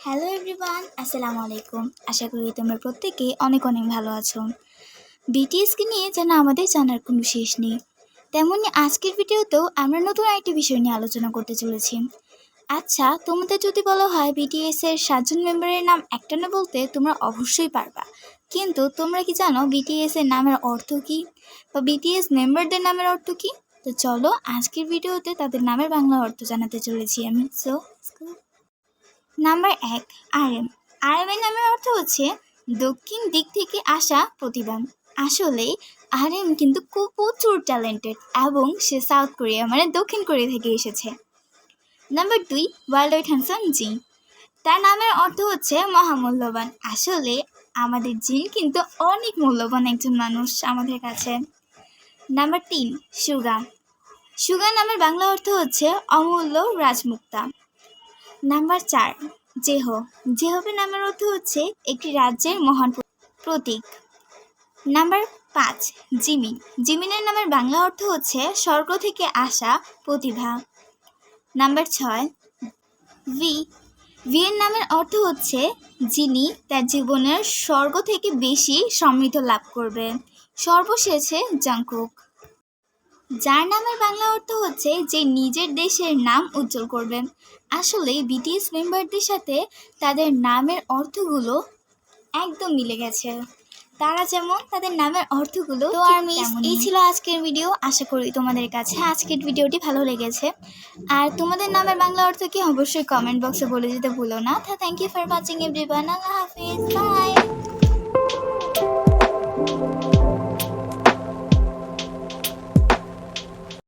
Hello everyone আসসালামু আলাইকুম। আশা করি তোমরা প্রত্যেকে অনেক অনেক ভালো আছো। বিটিএসকে নিয়ে যেন আমাদের জানার কোনো শেষ নেই। তেমনি আজকের ভিডিওতেও আমরা নতুন একটি বিষয় নিয়ে আলোচনা করতে চলেছি। আচ্ছা তোমাদের যদি বলা হয় বিটিএস এর সাতজন মেম্বারের নাম একটা না বলতে তোমরা অবশ্যই পারবা। কিন্তু তোমরা কি জানো বিটিএস এর নামের অর্থ কী? বা বিটিএস মেম্বারদের নামের অর্থ কী? তো চলো আজকের ভিডিওতে তাদের নামের বাংলা অর্থ জানাতে চলেছি আমি। সো নাম্বার এক, আরএম। আরএম এর নামের অর্থ হচ্ছে দক্ষিণ দিক থেকে আসা প্রতিদান। আসলে আরএম কিন্তু খুব প্রচুর ট্যালেন্টেড এবং সে সাউথ কোরিয়া মানে দক্ষিণ কোরিয়া থেকে এসেছে। নাম্বার দুই ওয়ার্ল্ড হ্যান্সন জি তার নামের অর্থ হচ্ছে মহামূল্যবান। আসলে আমাদের জিন কিন্তু অনেক মূল্যবান একজন মানুষ আমাদের কাছে। নাম্বার তিন সুগা সুগা নামের বাংলা অর্থ হচ্ছে অমূল্য রাজমুক্তা। নাম্বার চার, জেহ। জেহবের নামের অর্থ হচ্ছে একটি রাজ্যের মহান প্রতীক। নাম্বার পাঁচ, জিমিন। জিমিনের নামের বাংলা অর্থ হচ্ছে স্বর্গ থেকে আসা প্রতিভা। নাম্বার ছয়, ভি। ভি এর নামের অর্থ হচ্ছে যিনি তার জীবনের স্বর্গ থেকে বেশি সমৃদ্ধ লাভ করবে। সর্বশেষে জাংকুক। যার নামের বাংলা অর্থ হচ্ছে যে নিজের দেশের নাম উজ্জ্বল করবেন আসলে বিটিএস মেম্বারদের সাথে তাদের নামের অর্থগুলো একদম মিলে গেছে। তারা যেমন তাদের নামের অর্থগুলো তো আর মিস এই ছিল আজকের ভিডিও আশা করি তোমাদের কাছে আজকের ভিডিওটি ভালো লেগেছে। আর তোমাদের নামের বাংলা অর্থ কি অবশ্যই কমেন্ট বক্সে বলে দিতে ভুলো না। Thank you for watching everyone আল্লাহ হাফিজ। বাই